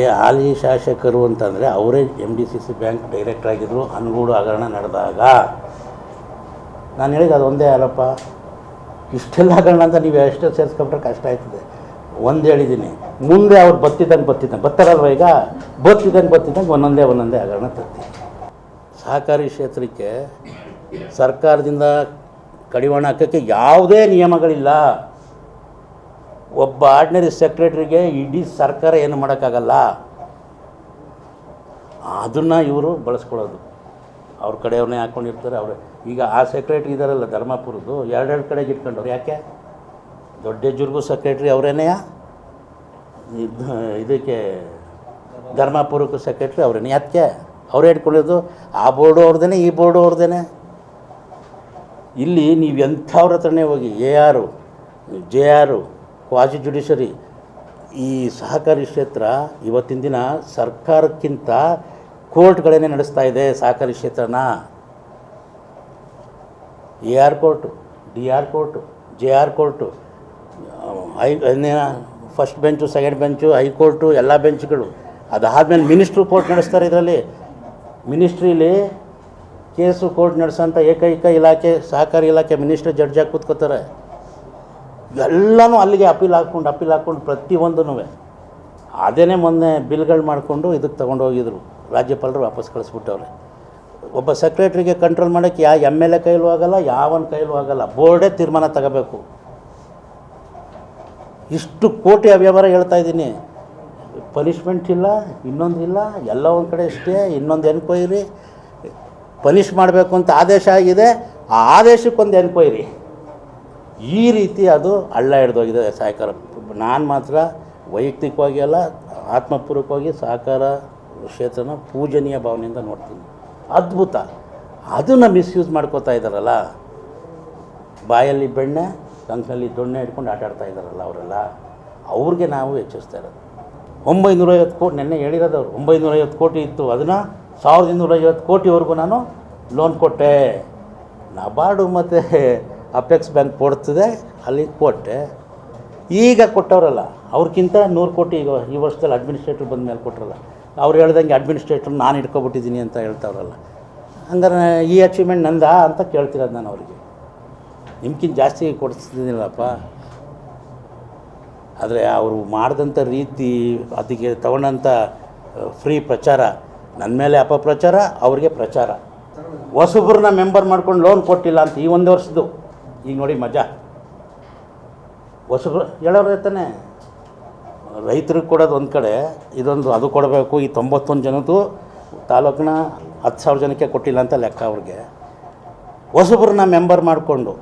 ಹಾಲಿ ಶಾಸಕರು ಅಂತಂದರೆ ಅವರೇ M D C C bank director ಆಗಿದ್ದರು ಅನ್ಗೂಡು ಹಗರಣ ನಡೆದಾಗ. ನಾನು ಹೇಳಿದ ಒಂದೇ ಅಲ್ಲಪ್ಪ. ಇಷ್ಟೆಲ್ಲ ಹಗರಣ ಅಂತ ನೀವು ಎಷ್ಟು ಸೇರಿಸ್ಕೊಂಡ್ರೆ ಕಷ್ಟ ಆಯ್ತದೆ. ಒಂದು ಹೇಳಿದ್ದೀನಿ ಮುಂದೆ ಅವ್ರು ಬತ್ತಿದ್ದಂಗೆ ಬತ್ತಿದ್ದಂಗೆ ಬತ್ತಾರಲ್ವ ಈಗ? ಬತ್ತಿದ್ದಂಗೆ ಬತ್ತಿದ್ದಂಗೆ ಒಂದೊಂದೇ ಒಂದೊಂದೇ ಹಗರಣ ತರ್ತೀನಿ ಸಹಕಾರಿ ಕ್ಷೇತ್ರಕ್ಕೆ ಸರ್ಕಾರದಿಂದ ಕಡಿವಾಣ ಹಾಕೋಕ್ಕೆ ಯಾವುದೇ ನಿಯಮಗಳಿಲ್ಲ. ಒಬ್ಬ ಆರ್ಡಿನರಿ ಸೆಕ್ರೆಟ್ರಿಗೆ ಇಡೀ ಸರ್ಕಾರ ಏನು ಮಾಡೋಕ್ಕಾಗಲ್ಲ. ಅದನ್ನು ಇವರು ಬಳಸ್ಕೊಳ್ಳೋದು. ಅವ್ರ ಕಡೆಯವ್ರನ್ನೇ ಹಾಕ್ಕೊಂಡಿರ್ತಾರೆ ಅವರು. ಈಗ ಆ ಸೆಕ್ರೆಟ್ರಿ ಇದ್ದಾರಲ್ಲ ಧರ್ಮಪುರದ್ದು, ಎರಡೆರಡು ಕಡೆಗೆ ಇಟ್ಕೊಂಡವ್ರು. ಯಾಕೆ? ದೊಡ್ಡ ದೊಡ್ಡಜ್ಜುರ್ಗೂ ಸೆಕ್ರೆಟ್ರಿ ಅವರೇನೆಯ? ಇದಕ್ಕೆ ಧರ್ಮಪುರಕ್ಕೂ ಸೆಕ್ರೆಟ್ರಿ ಅವರೇನೆ. ಯಾಕೆ ಅವರೇ ಇಟ್ಕೊಳ್ಳೋದು. ಆ ಬೋರ್ಡು ಅವ್ರದ್ದೇನೆ ಈ ಬೋರ್ಡು ಅವ್ರದ್ದೇನೆ ಇಲ್ಲಿ ನೀವು ಎಂಥವ್ರ ಹತ್ರನೇ ಹೋಗಿ, ಎ ಆರು, ಜೆ ಆರು ಕ್ವಾಜಿ ಜುಡಿಷರಿ ಈ ಸಹಕಾರಿ ಕ್ಷೇತ್ರ ಇವತ್ತಿನ ದಿನ ಸರ್ಕಾರಕ್ಕಿಂತ ಕೋರ್ಟ್ಗಳೇ ನಡೆಸ್ತಾ ಇದೆ ಸಹಕಾರಿ ಕ್ಷೇತ್ರನ. A R court D R court J R court I first bench second bench high court ಎಲ್ಲ ಬೆಂಚ್ಗಳು ಅದಾದಮೇಲೆ ಮಿನಿಸ್ಟ್ರು ಕೋರ್ಟ್ ನಡೆಸ್ತಾರೆ ಇದರಲ್ಲಿ. ಮಿನಿಸ್ಟ್ರಿಲಿ ಕೇಸು ಕೋರ್ಟ್ ನಡೆಸೋಂಥ ಏಕೈಕ ಇಲಾಖೆ, ಸಹಕಾರಿ ಇಲಾಖೆ ಮಿನಿಸ್ಟ್ರ್ ಜಡ್ಜಾಗಿ ಕೂತ್ಕೋತಾರೆ. ಎಲ್ಲನೂ ಅಲ್ಲಿಗೆ ಅಪೀಲ್ ಹಾಕ್ಕೊಂಡು ಅಪೀಲ್ ಹಾಕ್ಕೊಂಡು ಪ್ರತಿಯೊಂದೂ ಅದೇನೇ ಮೊನ್ನೆ ಬಿಲ್ಗಳು ಮಾಡಿಕೊಂಡು ಇದಕ್ಕೆ ತೊಗೊಂಡೋಗಿದ್ರು. ರಾಜ್ಯಪಾಲರು ವಾಪಸ್ ಕಳಿಸ್ಬಿಟ್ಟವ್ರೆ. ಒಬ್ಬ ಸೆಕ್ರೆಟ್ರಿಗೆ ಕಂಟ್ರೋಲ್ ಮಾಡೋಕ್ಕೆ ಯಾ ಎಂ ಎಲ್ ಎ ಕೈಲೂ ಆಗಲ್ಲ, ಯಾವನ ಕೈಲೂ ಆಗಲ್ಲ. ಬೋರ್ಡೇ ತೀರ್ಮಾನ ತಗೋಬೇಕು. ಇಷ್ಟು ಕೋಟಿ ಅವ್ಯವಹಾರ ಹೇಳ್ತಾ ಇದ್ದೀನಿ. ಪನಿಷ್ಮೆಂಟ್ ಇಲ್ಲ, ಇನ್ನೊಂದು ಇಲ್ಲ, ಎಲ್ಲ ಒಂದು ಕಡೆ ಇಷ್ಟೇ, ಇನ್ನೊಂದು ಎನ್ಕ್ವೈರಿ. ಪನಿಷ್ ಮಾಡಬೇಕು ಅಂತ ಆದೇಶ ಆಗಿದೆ. ಆ ಆದೇಶಕ್ಕೊಂದು ಎನ್ಕ್ವೈರಿ. ಈ ರೀತಿ ಅದು ಹಳ್ಳ ಹಿಡ್ದೋಗಿದೆ ಸಹಕಾರ ನಾನು ಮಾತ್ರ ವೈಯಕ್ತಿಕವಾಗಿ ಅಲ್ಲ, ಆತ್ಮಪೂರ್ವಕವಾಗಿ ಸಹಕಾರ ಕ್ಷೇತ್ರನ ಪೂಜನೀಯ ಭಾವನೆಯಿಂದ ನೋಡ್ತೀನಿ. ಅದ್ಭುತ. ಅದನ್ನು ಮಿಸ್ಯೂಸ್ ಮಾಡ್ಕೋತಾ ಇದ್ದಾರಲ್ಲ ಬಾಯಲ್ಲಿ ಬೆಣ್ಣೆ ಕಂಕಲ್ಲಿ ದೊಣ್ಣೆ ಹಿಡ್ಕೊಂಡು ಆಟ ಆಡ್ತಾ ಇದ್ದಾರಲ್ಲ ಅವರೆಲ್ಲ. ಅವ್ರಿಗೆ ನಾವು ಹೆಚ್ಚಿಸ್ತಾ ಇರೋದು. ಒಂಬೈನೂರೈವತ್ತು ಕೋಟಿ ನೆನ್ನೆ ಹೇಳಿರೋದು ಅವರು. ಒಂಬೈನೂರೈವತ್ತು ಕೋಟಿ ಇತ್ತು. ಅದನ್ನು ಸಾವಿರದ ಇನ್ನೂರೈವತ್ತು ಕೋಟಿವರೆಗೂ ನಾನು ಲೋನ್ ಕೊಟ್ಟೆ. ನಬಾರ್ಡು ಮತ್ತು ಅಪೆಕ್ಸ್ ಬ್ಯಾಂಕ್ ಕೊಡ್ತದೆ, ಅಲ್ಲಿ ಕೊಟ್ಟೆ. ಈಗ ಕೊಟ್ಟವರಲ್ಲ ಅವ್ರಿಗಿಂತ ನೂರು ಕೋಟಿ ಈಗ ಈ ವರ್ಷದಲ್ಲಿ ಅಡ್ಮಿನಿಸ್ಟ್ರೇಟ್ರ್ ಬಂದ ಮೇಲೆ ಕೊಟ್ಟರಲ್ಲ ಅವ್ರು ಹೇಳ್ದಂಗೆ ಅಡ್ಮಿನಿಸ್ಟ್ರೇಟ್ರ್ ನಾನು ಇಟ್ಕೊಬಿಟ್ಟಿದ್ದೀನಿ ಅಂತ ಹೇಳ್ತಾವ್ರಲ್ಲ. ಹಂಗಾರೆ ಈ ಅಚೀವ್ಮೆಂಟ್ ನಂದಾ ಅಂತ ಕೇಳ್ತಿರೋದು ನಾನು ಅವರಿಗೆ. ನಿಮ್ಗಿಂತ ಜಾಸ್ತಿ ಕೊಡಿಸ್ತಿದ್ದೀನಲ್ಲಪ್ಪ. ಆದರೆ ಅವರು ಮಾಡಿದಂಥ ರೀತಿ, ಅದಕ್ಕೆ ತಗೊಂಡಂಥ ಫ್ರೀ ಪ್ರಚಾರ ನನ್ನ ಮೇಲೆ ಅಪಪ್ರಚಾರ, ಅವ್ರಿಗೆ ಪ್ರಚಾರ. ಹೊಸಬ್ರನ್ನ ಮೆಂಬರ್ ಮಾಡ್ಕೊಂಡು ಲೋನ್ ಕೊಟ್ಟಿಲ್ಲ ಅಂತ ಈ ಒಂದು ವರ್ಷದ್ದು. ಈಗ ನೋಡಿ ಮಜಾ. ಹೊಸಬ್ರು ಹೇಳೋರು ತಾನೆ ರೈತರಿಗೆ ಕೊಡೋದು ಒಂದು ಕಡೆ, ಇದೊಂದು ಅದು ಕೊಡಬೇಕು, ಈ ತೊಂಬತ್ತೊಂದು ಜನದ್ದು ತಾಲೂಕಿನ ಹತ್ತು ಸಾವಿರ ಜನಕ್ಕೆ ಕೊಟ್ಟಿಲ್ಲ ಅಂತ ಲೆಕ್ಕ ಅವ್ರಿಗೆ. ಹೊಸಬ್ರನ್ನ ಮೆಂಬರ್ ಮಾಡಿಕೊಂಡು,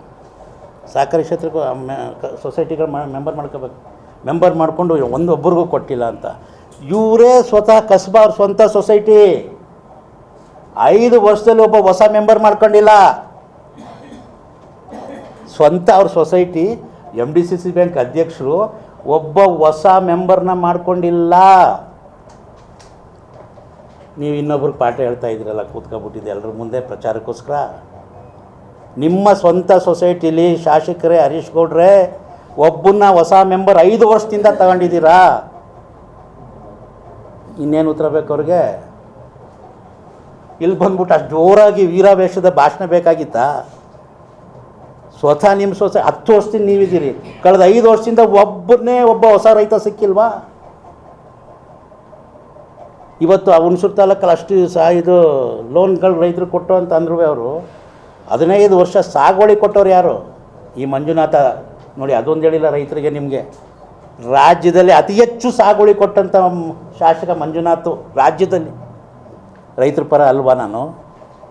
ಸಹಕಾರಿ ಕ್ಷೇತ್ರಕ್ಕೂ ಸೊಸೈಟಿಗಳು ಮೆಂಬರ್ ಮಾಡ್ಕೋಬೇಕು. ಮೆಂಬರ್ ಮಾಡಿಕೊಂಡು ಒಂದೊಬ್ಬರಿಗೂ ಕೊಟ್ಟಿಲ್ಲ ಅಂತ. ಇವರೇ ಸ್ವತಃ ಕಸ್ಬಾ ಸ್ವಂತ ಸೊಸೈಟಿ ಐದು ವರ್ಷದಲ್ಲಿ ಒಬ್ಬ ಹೊಸ ಮೆಂಬರ್ ಮಾಡ್ಕೊಂಡಿಲ್ಲ. ಸ್ವಂತ ಅವ್ರ society M D C C bank ಅಧ್ಯಕ್ಷರು ಒಬ್ಬ ಹೊಸ ಮೆಂಬರ್ನ ಮಾಡ್ಕೊಂಡಿಲ್ಲ. ನೀವು ಇನ್ನೊಬ್ರಿಗೆ ಪಾಠ ಹೇಳ್ತಾ ಇದ್ದೀರಲ್ಲ ಕೂತ್ಕೊಬಿಟ್ಟಿದೆ ಎಲ್ಲರ ಮುಂದೆ ಪ್ರಚಾರಕ್ಕೋಸ್ಕರ. ನಿಮ್ಮ ಸ್ವಂತ ಸೊಸೈಟಿಲಿ ಶಾಸಕರೇ ಹರೀಶ್ ಗೌಡ್ರೆ, ಒಬ್ಬನ್ನ ಹೊಸ ಮೆಂಬರ್ ಐದು ವರ್ಷದಿಂದ ತಗೊಂಡಿದ್ದೀರಾ? ಇನ್ನೇನು ಉತ್ತರ ಬೇಕು ಅವ್ರಿಗೆ? ಇಲ್ಲಿ ಬಂದ್ಬಿಟ್ಟು ಅಷ್ಟು ಜೋರಾಗಿ ವೀರಾವೇಶದ ಭಾಷಣ ಬೇಕಾಗಿತ್ತಾ? ಸ್ವತಃ ನಿಮ್ಮ ಸ್ವತಃ ಹತ್ತು ವರ್ಷದಿಂದ ನೀವಿದ್ದೀರಿ. ಕಳೆದ ಐದು ವರ್ಷದಿಂದ ಒಬ್ಬನೇ ಒಬ್ಬ ಹೊಸ ರೈತ ಸಿಕ್ಕಿಲ್ವಾ? ಇವತ್ತು ಆ ಹುಣಸೂರು ತಾಲೂಕಲ್ಲಿ ಅಷ್ಟು ಸಹ ಇದು ಲೋನ್ಗಳು ರೈತರು ಕೊಟ್ಟು ಅಂತ ಅಂದ್ರು ಅವರು, ಹದಿನೈದು ವರ್ಷ ಸಾಗುವಳಿ ಕೊಟ್ಟವ್ರು ಯಾರು? ಈ ಮಂಜುನಾಥ, ನೋಡಿ ಅದೊಂದು ಹೇಳಿಲ್ಲ ರೈತರಿಗೆ ನಿಮಗೆ. ರಾಜ್ಯದಲ್ಲಿ ಅತಿ ಹೆಚ್ಚು ಸಾಗುವಳಿ ಕೊಟ್ಟಂಥ ಶಾಸಕ ಮಂಜುನಾಥ್ ರಾಜ್ಯದಲ್ಲಿ. ರೈತರ ಪರ ಅಲ್ವಾ ನಾನು?